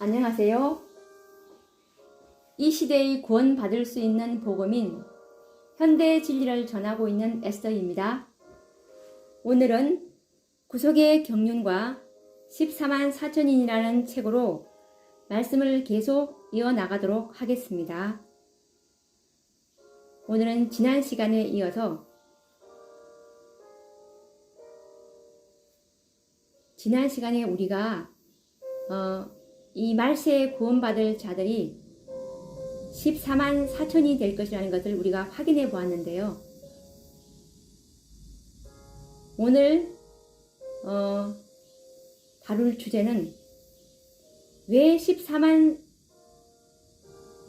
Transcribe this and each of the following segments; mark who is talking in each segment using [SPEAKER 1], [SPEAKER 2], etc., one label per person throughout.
[SPEAKER 1] 안녕하세요. 이 시대의 구원 받을 수 있는 복음인 현대 진리를 전하고 있는 에스더입니다. 오늘은 구속의 경륜과 14만 4천인이라는 책으로 말씀을 계속 이어나가도록 하겠습니다. 오늘은 지난 시간에 이어서 지난 시간에 우리가 어, 이 말세에 구원받을 자들이 14만 4천이 될 것이라는 것을 우리가 확인해 보았는데요. 오늘 어, 다룰 주제는 왜 14만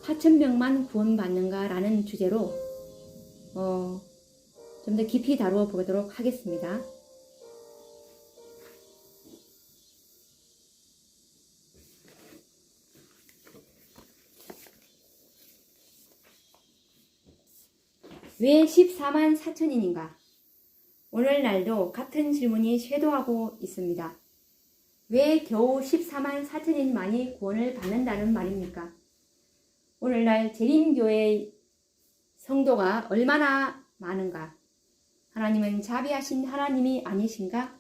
[SPEAKER 1] 4천 명만 구원받는가라는 주제로 어, 좀 더 깊이 다루어 보도록 하겠습니다. 왜 14만 4천인인가? 오늘날도 같은 질문이 쇄도하고 있습니다. 왜 겨우 14만 4천인만이 구원을 받는다는 말입니까? 오늘날 재림교회 성도가 얼마나 많은가? 하나님은 자비하신 하나님이 아니신가?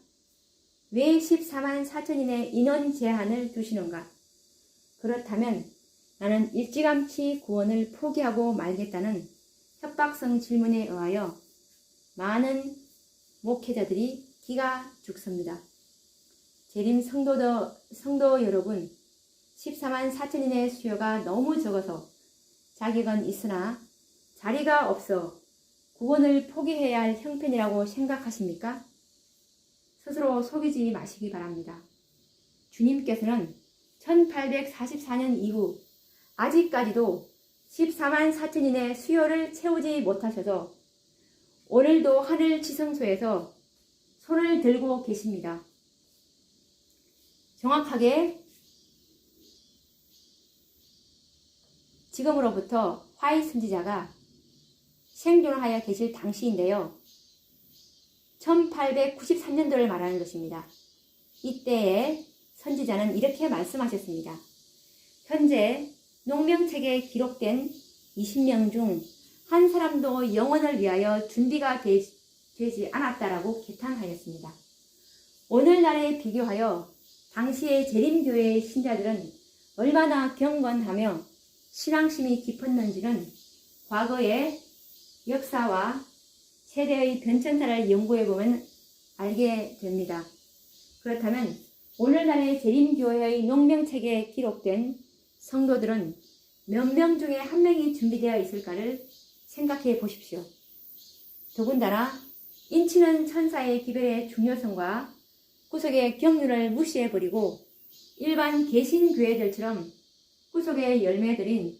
[SPEAKER 1] 왜 14만 4천인의 인원 제한을 두시는가? 그렇다면 나는 일찌감치 구원을 포기하고 말겠다는 협박성 질문에 의하여 많은 목회자들이 기가 죽습니다. 재림 성도도, 성도 여러분, 14만 4천인의 수요가 너무 적어서 자격은 있으나 자리가 없어 구원을 포기해야 할 형편이라고 생각하십니까? 스스로 속이지 마시기 바랍니다. 주님께서는 1844년 이후 아직까지도 14만 4천인의 수요를 채우지 못하셔서 오늘도 하늘 지성소에서 손을 들고 계십니다. 정확하게 지금으로부터 화이 선지자가 생존하여 계실 당시인데요. 1893년도를 말하는 것입니다. 이때에 선지자는 이렇게 말씀하셨습니다. 현재 농명책에 기록된 20명 중 한 사람도 영혼을 위하여 준비가 되, 지 않았다라고 개탄하였습니다. 오늘날에 비교하여 당시의 재림교회의 신자들은 얼마나 경건하며 신앙심이 깊었는지는 과거의 역사와 세대의 변천사를 연구해보면 알게 됩니다. 그렇다면 오늘날의 재림교회의 농명책에 기록된 성도들은 몇 명 중에 한 명이 준비되어 있을까를 생각해 보십시오. 더군다나 인치는 천사의 기별의 중요성과 구속의 경륜을 무시해버리고 일반 개신교회들처럼 구속의 열매들인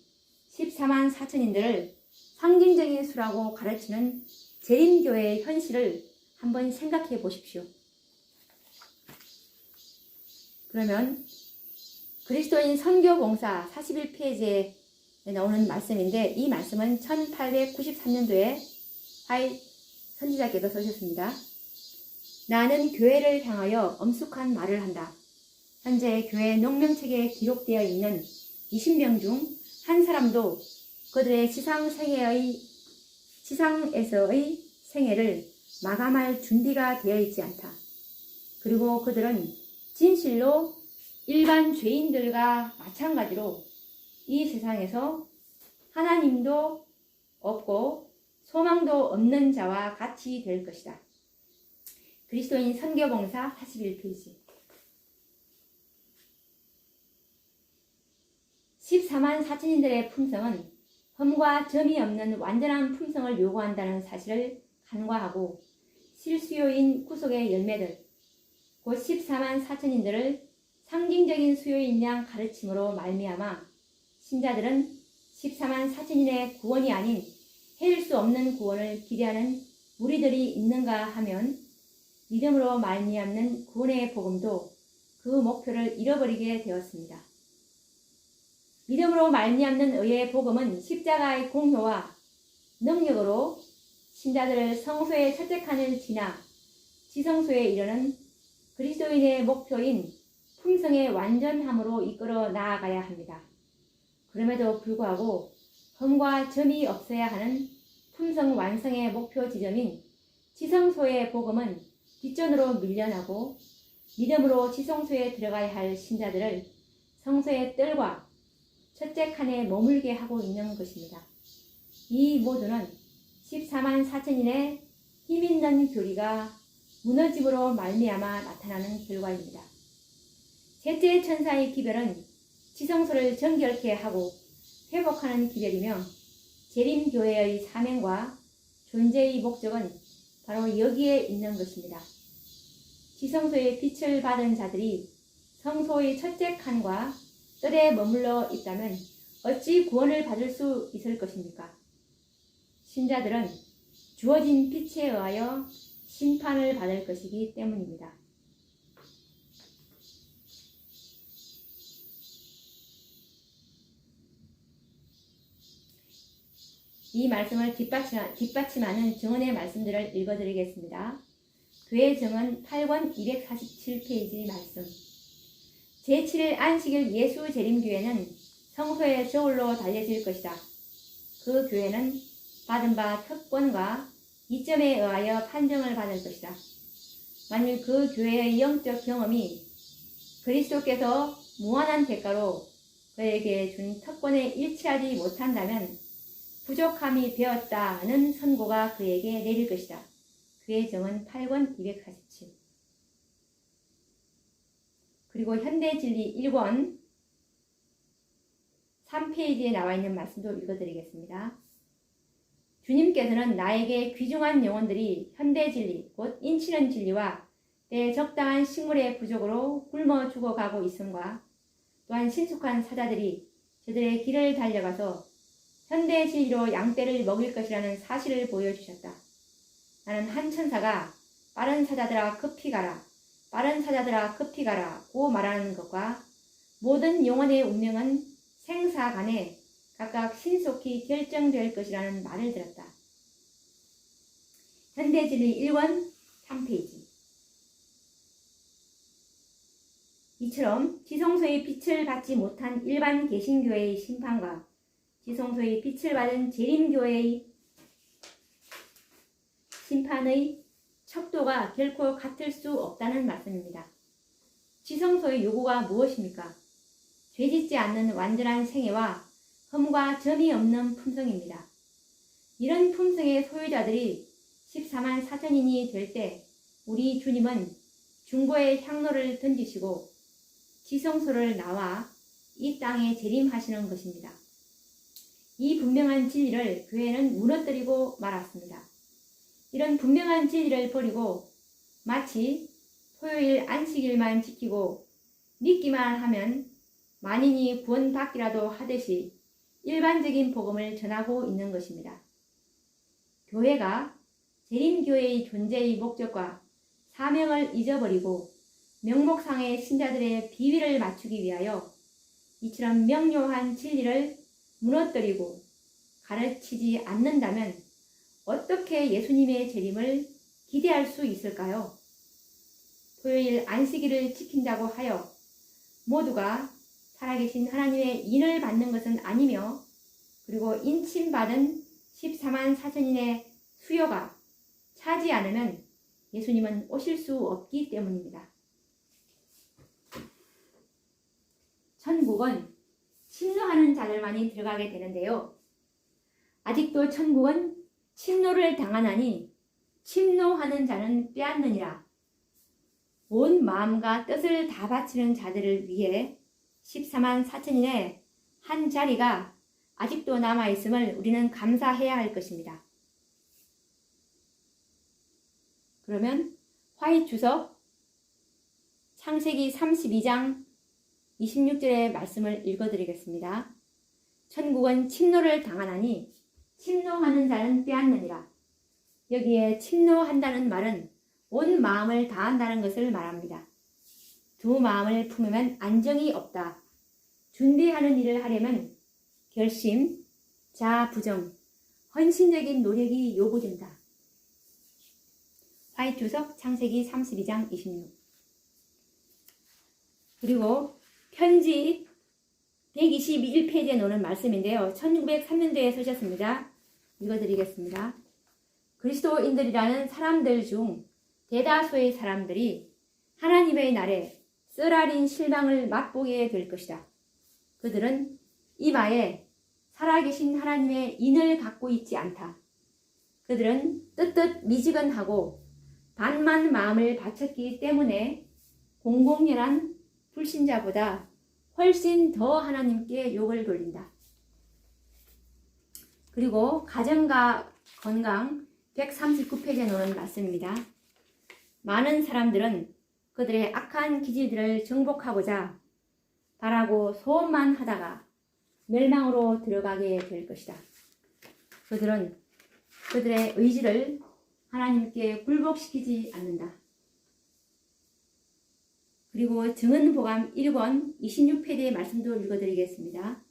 [SPEAKER 1] 14만 4천인들을 상징적인 수라고 가르치는 재림교회의 현실을 한번 생각해 보십시오. 그러면 그리스도인 선교봉사 41페이지에 나오는 말씀인데 이 말씀은 1893년도에 하이 선지자께서 쓰셨습니다. 나는 교회를 향하여 엄숙한 말을 한다. 현재 교회 농명책에 기록되어 있는 20명 중 한 사람도 그들의 지상 생애의 지상에서의 생애를 마감할 준비가 되어 있지 않다. 그리고 그들은 진실로 일반 죄인들과 마찬가지로 이 세상에서 하나님도 없고 소망도 없는 자와 같이 될 것이다. 그리스도인 선교봉사 41페이지 14만 4천인들의 품성은 흠과 점이 없는 완전한 품성을 요구한다는 사실을 간과하고 실수요인 구속의 열매들 곧 14만 4천인들을 상징적인 수요인 양 가르침으로 말미암아 신자들은 14만 4천인의 구원이 아닌 해일 수 없는 구원을 기대하는 무리들이 있는가 하면 믿음으로 말미암는 구원의 복음도 그 목표를 잃어버리게 되었습니다. 믿음으로 말미암는 의의 복음은 십자가의 공효와 능력으로 신자들을 첫째 칸을 지나 지성소에 이르는 그리스도인의 목표인 품성의 완전함으로 이끌어 나아가야 합니다. 그럼에도 불구하고 흠과 점이 없어야 하는 품성 완성의 목표 지점인 지성소의 복음은 뒷전으로 밀려나고 믿음으로 지성소에 들어가야 할 신자들을 성소의 뜰과 첫째 칸에 머물게 하고 있는 것입니다. 이 모두는 14만 4천인의 힘있는 교리가 무너짐으로 말미암아 나타나는 결과입니다. 셋째 천사의 기별은 지성소를 정결케 하고 회복하는 기별이며 재림교회의 사명과 존재의 목적은 바로 여기에 있는 것입니다. 지성소의 빛을 받은 자들이 성소의 첫째 칸과 뜰에 머물러 있다면 어찌 구원을 받을 수 있을 것입니까? 신자들은 주어진 빛에 의하여 심판을 받을 것이기 때문입니다. 이 말씀을 뒷받침하는 증언의 말씀들을 읽어드리겠습니다. 교회 증언 8권 247페이지 말씀. 제7일 안식일 예수 재림교회는 성소의 저울로 달려질 것이다. 그 교회는 받은 바 특권과 이점에 의하여 판정을 받을 것이다. 만일 그 교회의 영적 경험이 그리스도께서 무한한 대가로 그에게 준 특권에 일치하지 못한다면 부족함이 되었다는 선고가 그에게 내릴 것이다. 그의 정은 8권 247 그리고 현대진리 1권 3페이지에 나와 있는 말씀도 읽어드리겠습니다. 주님께서는 나에게 귀중한 영혼들이 현대진리, 곧 인치는 진리와 때 적당한 식물의 부족으로 굶어 죽어가고 있음과 또한 신속한 사자들이 저들의 길을 달려가서 현대 진리로 양떼를 먹일 것이라는 사실을 보여주셨다. 나는 한 천사가 빠른 사자들아 급히 가라, 빠른 사자들아 급히 가라 고 말하는 것과 모든 영혼의 운명은 생사 간에 각각 신속히 결정될 것이라는 말을 들었다. 현대진리 1권 3페이지 이처럼 지성소의 빛을 받지 못한 일반 개신교회의 심판과 지성소의 빛을 받은 재림교회의 심판의 척도가 결코 같을 수 없다는 말씀입니다. 지성소의 요구가 무엇입니까? 죄 짓지 않는 완전한 생애와 흠과 점이 없는 품성입니다. 이런 품성의 소유자들이 14만 4천인이 될 때 우리 주님은 중보의 향로를 던지시고 지성소를 나와 이 땅에 재림하시는 것입니다. 이 분명한 진리를 교회는 무너뜨리고 말았습니다. 이런 분명한 진리를 버리고 마치 토요일 안식일만 지키고 믿기만 하면 만인이 구원받기라도 하듯이 일반적인 복음을 전하고 있는 것입니다. 교회가 재림교회의 존재의 목적과 사명을 잊어버리고 명목상의 신자들의 비위를 맞추기 위하여 이처럼 명료한 진리를 무너뜨리고 가르치지 않는다면 어떻게 예수님의 재림을 기대할 수 있을까요? 토요일 안식일을 지킨다고 하여 모두가 살아계신 하나님의 인을 받는 것은 아니며 그리고 인침받은 14만 4천인의 수요가 차지 않으면 예수님은 오실 수 없기 때문입니다. 천국은 침노하는 자들만이 들어가게 되는데요. 아직도 천국은 침노를 당하나니 침노하는 자는 빼앗느니라. 온 마음과 뜻을 다 바치는 자들을 위해 14만 4천인의 한 자리가 아직도 남아있음을 우리는 감사해야 할 것입니다. 그러면 화이 주석 창세기 32장 26절의 말씀을 읽어드리겠습니다. 천국은 침노를 당하나니 침노하는 자는 빼앗느니라. 여기에 침노한다는 말은 온 마음을 다한다는 것을 말합니다. 두 마음을 품으면 안정이 없다. 준비하는 일을 하려면 결심, 자부정, 헌신적인 노력이 요구된다. 화이트석 창세기 32장 26 그리고 편지 121페이지에 놓는 말씀인데요. 1903년도에 쓰셨습니다. 읽어드리겠습니다. 그리스도인들이라는 사람들 중 대다수의 사람들이 하나님의 날에 쓰라린 실망을 맛보게 될 것이다. 그들은 이마에 살아계신 하나님의 인을 갖고 있지 않다. 그들은 뜨뜻 미지근하고 반만 마음을 바쳤기 때문에 공공연한 불신자보다 훨씬 더 하나님께 욕을 돌린다. 그리고 가정과 건강 139페이지에 놓은 말씀입니다. 많은 사람들은 그들의 악한 기질들을 정복하고자 바라고 소원만 하다가 멸망으로 들어가게 될 것이다. 그들은 그들의 의지를 하나님께 굴복시키지 않는다. 그리고 증언보감 1권 26페이지의 말씀도 읽어드리겠습니다.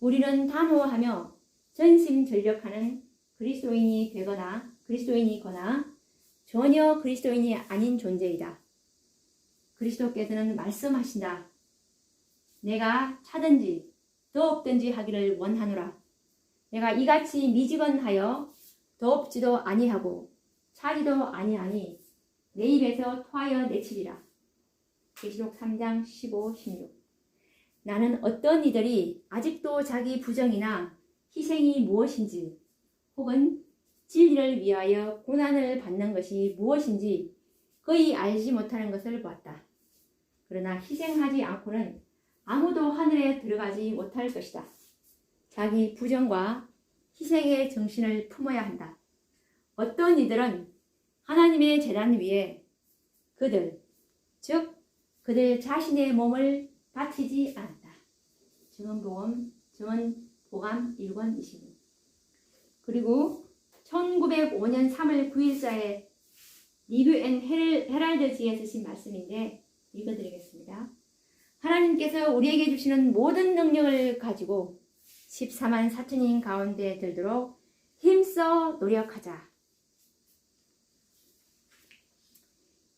[SPEAKER 1] 우리는 단호하며 전심전력하는 그리스도인이 되거나 그리스도인이거나 전혀 그리스도인이 아닌 존재이다. 그리스도께서는 말씀하신다. 내가 차든지 더없든지 하기를 원하노라. 내가 이같이 미지근하여 더없지도 아니하고 차리도 아니하니 내 입에서 토하여 내치리라. 계시록 3장 15, 16 나는 어떤 이들이 아직도 자기 부정이나 희생이 무엇인지 혹은 진리를 위하여 고난을 받는 것이 무엇인지 거의 알지 못하는 것을 보았다. 그러나 희생하지 않고는 아무도 하늘에 들어가지 못할 것이다. 자기 부정과 희생의 정신을 품어야 한다. 어떤 이들은 하나님의 재단 위에 그들, 즉 그들 자신의 몸을 바치지 않았다. 증언보험, 증언보감 1권 26. 그리고 1905년 3월 9일자에 리뷰 앤 헤랄드지에 쓰신 말씀인데 읽어드리겠습니다. 하나님께서 우리에게 주시는 모든 능력을 가지고 14만 4천인 가운데 들도록 힘써 노력하자.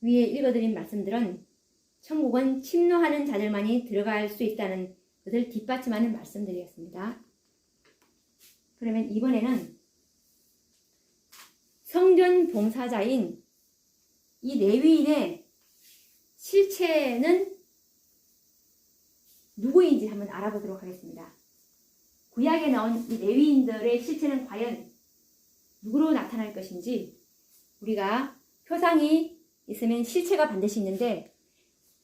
[SPEAKER 1] 위에 읽어드린 말씀들은 천국은 침노하는 자들만이 들어갈 수 있다는 것을 뒷받침하는 말씀드리겠습니다. 그러면 이번에는 성전 봉사자인 이 레위인의 실체는 누구인지 한번 알아보도록 하겠습니다. 구약에 나온 이 레위인들의 실체는 과연 누구로 나타날 것인지 우리가 표상이 있으면 실체가 반드시 있는데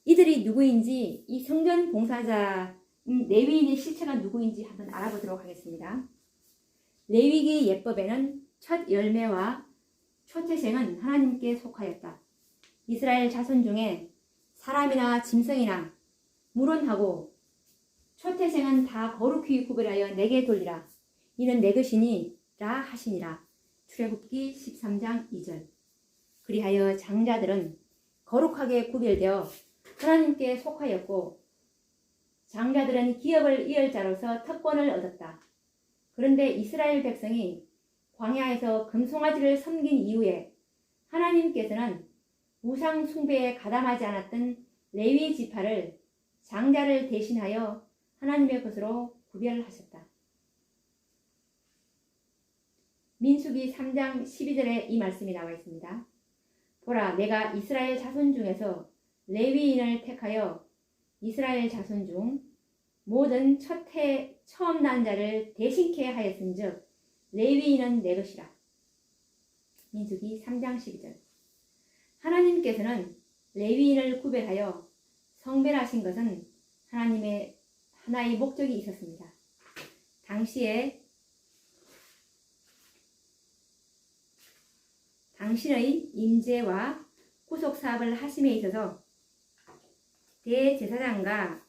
[SPEAKER 1] 이들이 누구인지 이 성전 봉사자 레위인의 실체가 누구인지 한번 알아보도록 하겠습니다. 레위기 예법에는 첫 열매와 초태생은 하나님께 속하였다. 이스라엘 자손 중에 사람이나 짐승이나 물론하고 초태생은 다 거룩히 구별하여 내게 돌리라. 이는 내 것이니라 하시니라. 출애굽기 13장 2절. 그리하여 장자들은 거룩하게 구별되어 하나님께 속하였고 장자들은 기업을 이을 자로서 특권을 얻었다. 그런데 이스라엘 백성이 광야에서 금송아지를 섬긴 이후에 하나님께서는 우상 숭배에 가담하지 않았던 레위 지파를 장자를 대신하여 하나님의 것으로 구별하셨다. 민수기 3장 12절에 이 말씀이 나와 있습니다. 보라, 내가 이스라엘 자손 중에서 레위인을 택하여 이스라엘 자손 중 모든 첫해 처음 난 자를 대신케 하였은즉 레위인은 내 것이라. 민수기 3장 12절. 하나님께서는 레위인을 구별하여 성별하신 것은 하나님의 하나의 목적이 있었습니다. 당시에 당신의 임재와 구속 사업을 하심에 있어서 대제사장과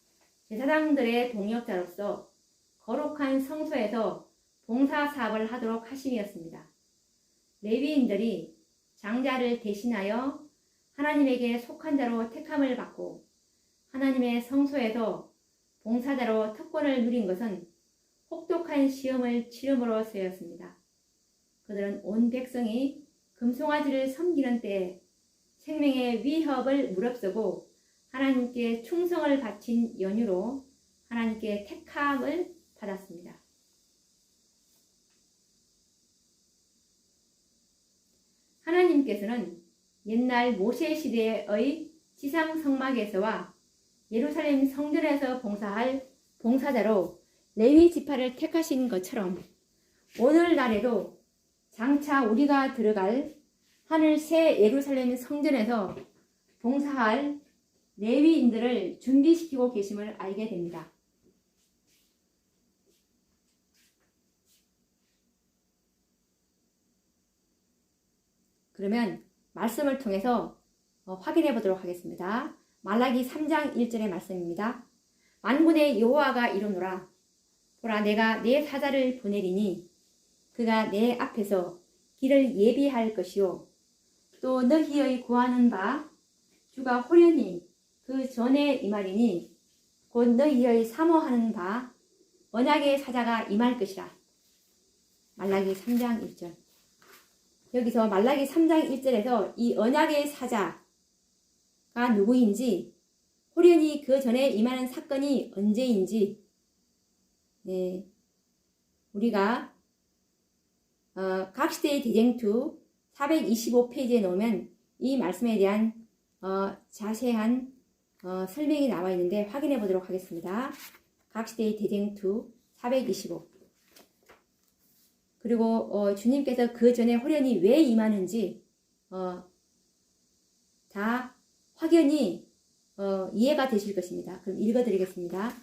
[SPEAKER 1] 제사장들의 동역자로서 거룩한 성소에서 봉사 사업을 하도록 하심이었습니다. 레위인들이 장자를 대신하여 하나님에게 속한 자로 택함을 받고 하나님의 성소에서 봉사자로 특권을 누린 것은 혹독한 시험을 치름으로써였습니다. 그들은 온 백성이 금송아지를 섬기는 때에 생명의 위협을 무릅쓰고 하나님께 충성을 바친 연유로 하나님께 택함을 받았습니다. 하나님께서는 옛날 모세 시대의 지상 성막에서와 예루살렘 성전에서 봉사할 봉사자로 레위 지파를 택하신 것처럼 오늘날에도 장차 우리가 들어갈 하늘 새 예루살렘 성전에서 봉사할 레위인들을 준비시키고 계심을 알게 됩니다. 그러면 말씀을 통해서 어, 확인해 보도록 하겠습니다. 말라기 3장 1절의 말씀입니다. 만군의 여호와가 이르노라 보라 내가 내 사자를 보내리니 그가 내 앞에서 길을 예비할 것이요 또 너희의 구하는 바 주가 호련히 그 전에 임하리니 곧 너희의 사모하는 바 언약의 사자가 임할 것이라. 말라기 3장 1절. 여기서 말라기 3장 1절에서 이 언약의 사자가 누구인지 호련히 그 전에 임하는 사건이 언제인지 네, 우리가 어, 각 시대의 대쟁투 425페이지에 놓으면 이 말씀에 대한 어, 자세한 어, 설명이 나와 있는데 확인해 보도록 하겠습니다. 각시대의 대쟁투 425 그리고 어, 주님께서 그 전에 호련히 왜 임하는지 어, 다 확연히 어, 이해가 되실 것입니다. 그럼 읽어드리겠습니다.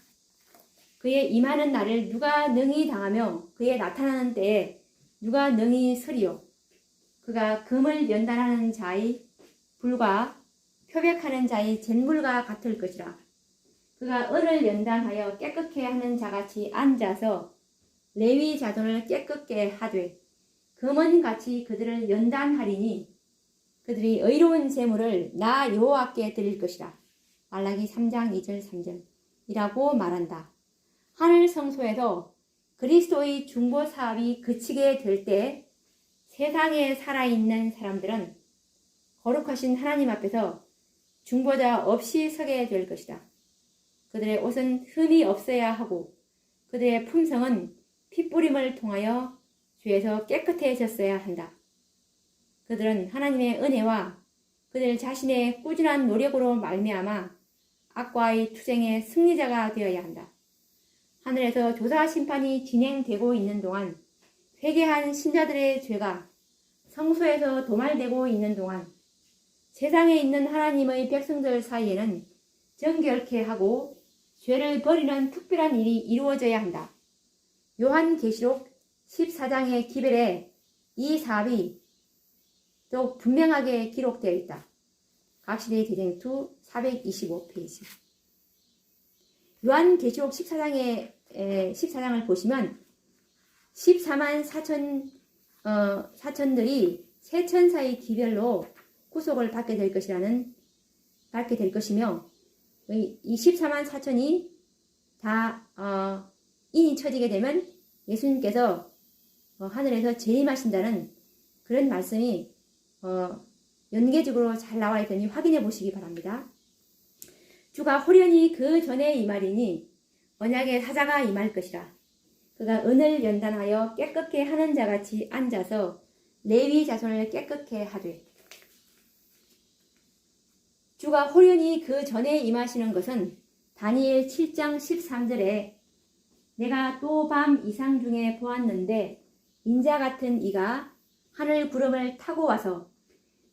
[SPEAKER 1] 그의 임하는 날을 누가 능히 당하며 그의 나타나는 때에 누가 능히 서리요. 그가 금을 연단하는 자의 불과 표백하는 자의 잿물과 같을 것이라. 그가 은을 연단하여 깨끗게 하는 자같이 앉아서 레위 자손을 깨끗게 하되 금은 같이 그들을 연단하리니 그들이 의로운 재물을 나 여호와께 드릴 것이라. 말라기 3장 2절 3절 이라고 말한다. 하늘 성소에서 그리스도의 중보 사업이 그치게 될 때 세상에 살아있는 사람들은 거룩하신 하나님 앞에서 중보자 없이 서게 될 것이다. 그들의 옷은 흠이 없어야 하고 그들의 품성은 핏부림을 통하여 죄에서 깨끗해졌어야 한다. 그들은 하나님의 은혜와 그들 자신의 꾸준한 노력으로 말미암아 악과의 투쟁의 승리자가 되어야 한다. 하늘에서 조사 심판이 진행되고 있는 동안 회개한 신자들의 죄가 성소에서 도말되고 있는 동안 세상에 있는 하나님의 백성들 사이에는 정결케 하고 죄를 버리는 특별한 일이 이루어져야 한다. 요한계시록 14장의 기별에 이 사업이 또 분명하게 기록되어 있다. 각시대 대쟁투 425페이지. 요한계시록 14장의 14장을 보시면 14만 4천 어, 사천들이 세 천사의 기별로 구속을 받게 될 것이라는 받게 될 것이며 이 14만 4천이 다 어, 인이 쳐지게 되면 예수님께서 어, 하늘에서 재림하신다는 그런 말씀이 어, 연계적으로 잘 나와 있더니 확인해 보시기 바랍니다. 주가 호련히 그 전에 임하리니 언약의 사자가 임할 것이라. 그가 은을 연단하여 깨끗게 하는 자같이 앉아서 레위 자손을 깨끗게 하되 주가 호련히 그 전에 임하시는 것은 다니엘 7장 13절에 내가 또 밤 이상 중에 보았는데 인자 같은 이가 하늘 구름을 타고 와서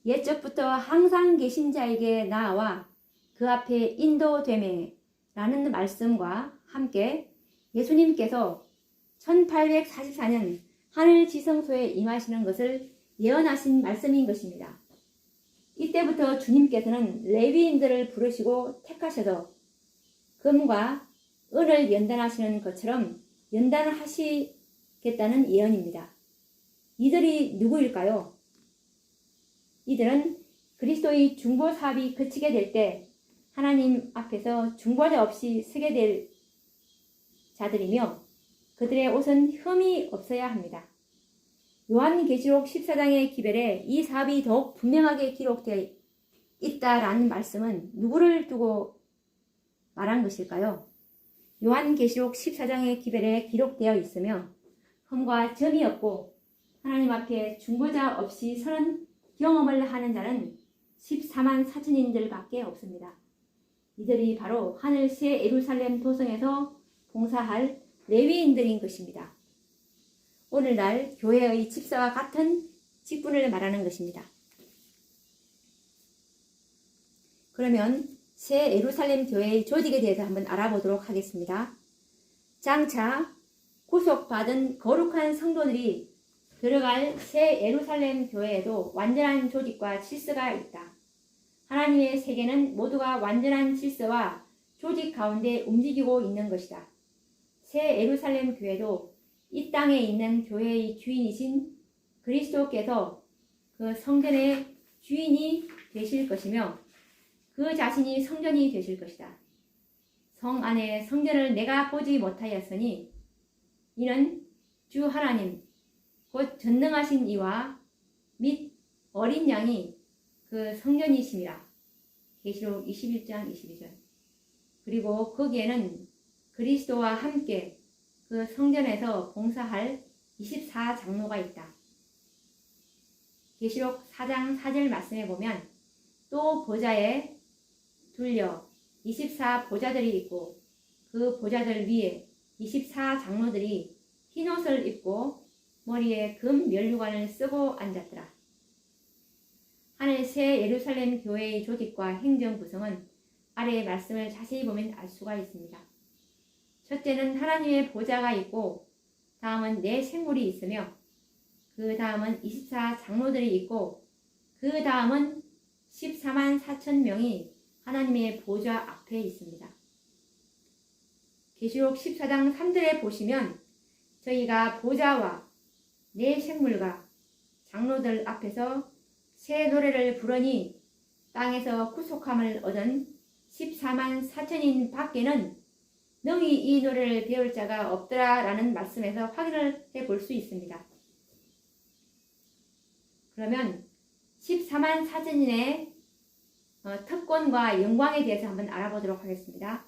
[SPEAKER 1] 옛적부터 항상 계신 자에게 나와 그 앞에 인도되매 라는 말씀과 함께 예수님께서 1844년 하늘 지성소에 임하시는 것을 예언하신 말씀인 것입니다. 이때부터 주님께서는 레위인들을 부르시고 택하셔서 금과 은을 연단하시는 것처럼 연단을 하시겠다는 예언입니다. 이들이 누구일까요? 이들은 그리스도의 중보 사업이 그치게 될 때 하나님 앞에서 중보자 없이 서게 될 자들이며 그들의 옷은 흠이 없어야 합니다. 요한계시록 14장의 기별에 이 사업이 더욱 분명하게 기록되어 있다라는 말씀은 누구를 두고 말한 것일까요? 요한계시록 14장의 기별에 기록되어 있으며 흠과 점이 없고 하나님 앞에 중보자 없이 서는 경험을 하는 자는 14만 4천인들밖에 없습니다. 이들이 바로 하늘 새 예루살렘 도성에서 봉사할 레위인들인 것입니다. 오늘날 교회의 집사와 같은 직분을 말하는 것입니다. 그러면 새 예루살렘 교회의 조직에 대해서 한번 알아보도록 하겠습니다. 장차 구속받은 거룩한 성도들이 들어갈 새 예루살렘 교회에도 완전한 조직과 질서가 있다. 하나님의 세계는 모두가 완전한 질서와 조직 가운데 움직이고 있는 것이다. 새 예루살렘 교회도 이 땅에 있는 교회의 주인이신 그리스도께서 그 성전의 주인이 되실 것이며 그 자신이 성전이 되실 것이다. 성 안에 성전을 내가 보지 못하였으니 이는 주 하나님 곧 전능하신 이와 및 어린 양이 그 성전이심이라. 계시록 21장 22절. 그리고 거기에는 그리스도와 함께 그 성전에서 봉사할 24장로가 있다. 계시록 4장 4절 말씀에 보면 또 보좌에 둘려 24 보좌들이 있고 그 보좌들 위에 24 장로들이 흰 옷을 입고 머리에 금 면류관을 쓰고 앉았더라. 하늘 새 예루살렘 교회의 조직과 행정 구성은 아래의 말씀을 자세히 보면 알 수가 있습니다. 첫째는 하나님의 보좌가 있고 다음은 내 생물이 있으며 그 다음은 24 장로들이 있고 그 다음은 14만 4천 명이 하나님의 보좌 앞에 있습니다. 계시록 14장 3절에 보시면 저희가 보좌와 내 생물과 장로들 앞에서 새 노래를 부르니 땅에서 구속함을 얻은 14만 4천인 밖에는 능히 이 노래를 배울 자가 없더라 라는 말씀에서 확인을 해 볼 수 있습니다. 그러면 14만 4천인의 어, 특권과 영광에 대해서 한번 알아보도록 하겠습니다.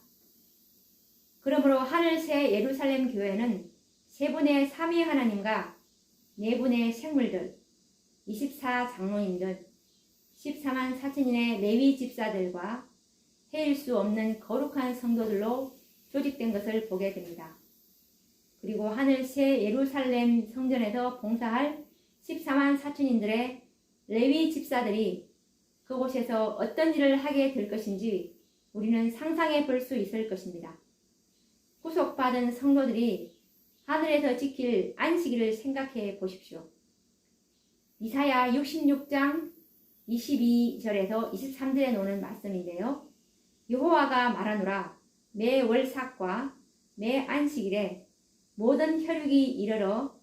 [SPEAKER 1] 그러므로 하늘 새 예루살렘 교회는 세 분의 삼위 하나님과 네 분의 생물들, 24 장로인들, 14만 4천인의 레위 집사들과 헤일 수 없는 거룩한 성도들로 조직된 것을 보게 됩니다. 그리고 하늘 새 예루살렘 성전에서 봉사할 14만 4천인들의 레위 집사들이 그곳에서 어떤 일을 하게 될 것인지 우리는 상상해 볼 수 있을 것입니다. 구속받은 성도들이 하늘에서 지킬 안식일을 생각해 보십시오. 이사야 66장 22절에서 23절에 놓는 말씀인데요. 여호와가 말하노라 매 월삭과 매 안식일에 모든 혈육이 이르러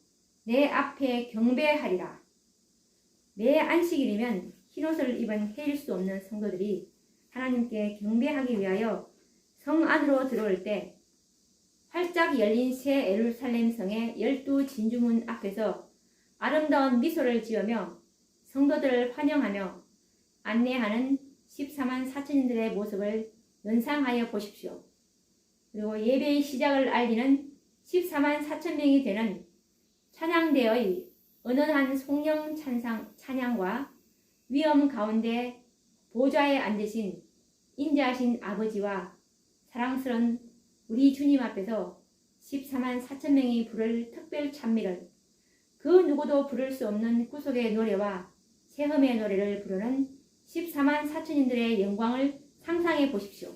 [SPEAKER 1] 내 앞에 경배하리라. 매 안식일이면 흰옷을 입은 헤일 수 없는 성도들이 하나님께 경배하기 위하여 성 안으로 들어올 때 활짝 열린 새 에루살렘 성의 열두 진주문 앞에서 아름다운 미소를 지으며 성도들을 환영하며 안내하는 14만 4천인들의 모습을 연상하여 보십시오. 그리고 예배의 시작을 알리는 14만 4천 명이 되는 찬양대의 은은한 송영 찬상, 찬양과 위험 가운데 보좌에 앉으신 인자하신 아버지와 사랑스런 우리 주님 앞에서 14만 4천 명이 부를 특별 찬미를 그 누구도 부를 수 없는 구속의 노래와 새흠의 노래를 부르는 14만 4천인들의 영광을 상상해 보십시오.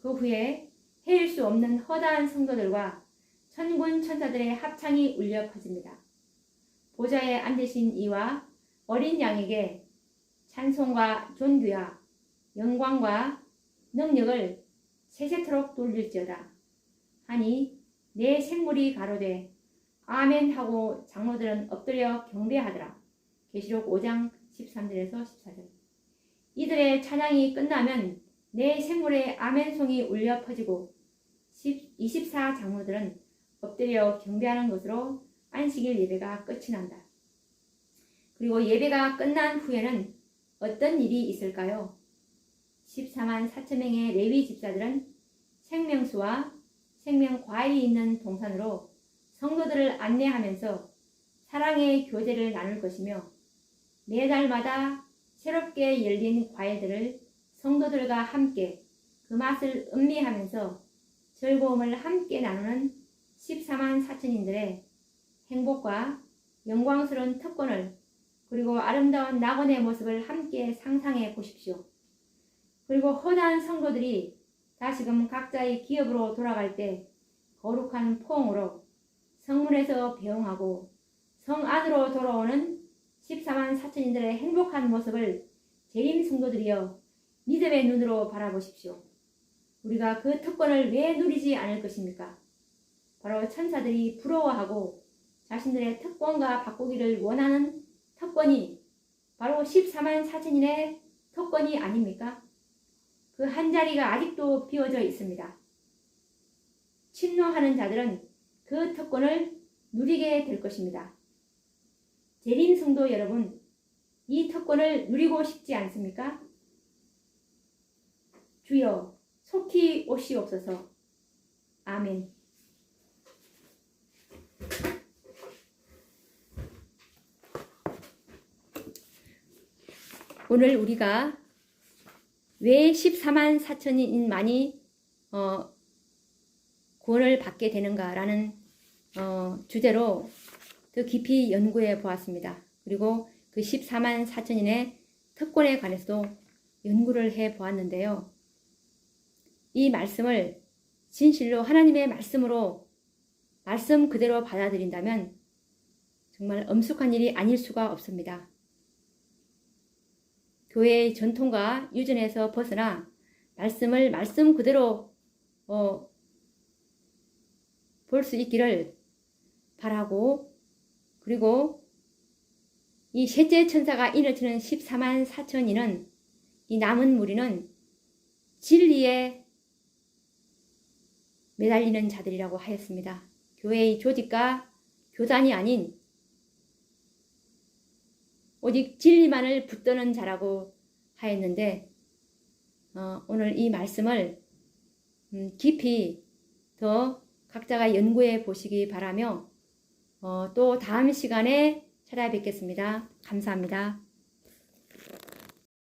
[SPEAKER 1] 그 후에 헤일 수 없는 허다한 성도들과 천군 천사들의 합창이 울려 퍼집니다. 보좌에 앉으신 이와 어린 양에게 찬송과 존귀와 영광과 능력을 세세토록 돌릴지어다. 하니 내 생물이 가로되 아멘 하고 장로들은 엎드려 경배하더라. 계시록 5장 13절에서 14절. 이들의 찬양이 끝나면 내 생물의 아멘송이 울려 퍼지고 24 장로들은 엎드려 경배하는 것으로 안식일 예배가 끝이 난다. 그리고 예배가 끝난 후에는 어떤 일이 있을까요? 14만 4천 명의 레위 집사들은 생명수와 생명 과일이 있는 동산으로 성도들을 안내하면서 사랑의 교제를 나눌 것이며 매달마다 새롭게 열린 과일들을 성도들과 함께 그 맛을 음미하면서 즐거움을 함께 나누는 14만 4천인들의 행복과 영광스러운 특권을 그리고 아름다운 낙원의 모습을 함께 상상해 보십시오. 그리고 허다한 성도들이 다시금 각자의 기업으로 돌아갈 때 거룩한 포옹으로 성문에서 배웅하고 성 안으로 돌아오는 14만 4천인들의 행복한 모습을 재림 성도들이여 믿음의 눈으로 바라보십시오. 우리가 그 특권을 왜 누리지 않을 것입니까? 바로 천사들이 부러워하고 자신들의 특권과 바꾸기를 원하는 특권이 바로 14만 4천인의 특권이 아닙니까? 그 한 자리가 아직도 비어져 있습니다. 침노하는 자들은 그 특권을 누리게 될 것입니다. 재림 성도 여러분, 이 특권을 누리고 싶지 않습니까? 주여, 속히 오시옵소서. 아멘. 오늘 우리가 왜 14만 4천인만이 어, 구원을 받게 되는가라는 어, 주제로 더 깊이 연구해 보았습니다. 그리고 그 14만 4천인의 특권에 관해서도 연구를 해 보았는데요. 이 말씀을 진실로 하나님의 말씀으로 말씀 그대로 받아들인다면 정말 엄숙한 일이 아닐 수가 없습니다. 교회의 전통과 유전에서 벗어나 말씀을 말씀 그대로 어, 볼 수 있기를 바라고 그리고 이 셋째 천사가 인을 치는 14만 4천이는 이 남은 무리는 진리에 매달리는 자들이라고 하였습니다. 교회의 조직과 교단이 아닌 오직 진리만을 붙드는 자라고 하였는데 어, 오늘 이 말씀을 음, 깊이 더 각자가 연구해 보시기 바라며 어, 또 다음 시간에 찾아뵙겠습니다. 감사합니다.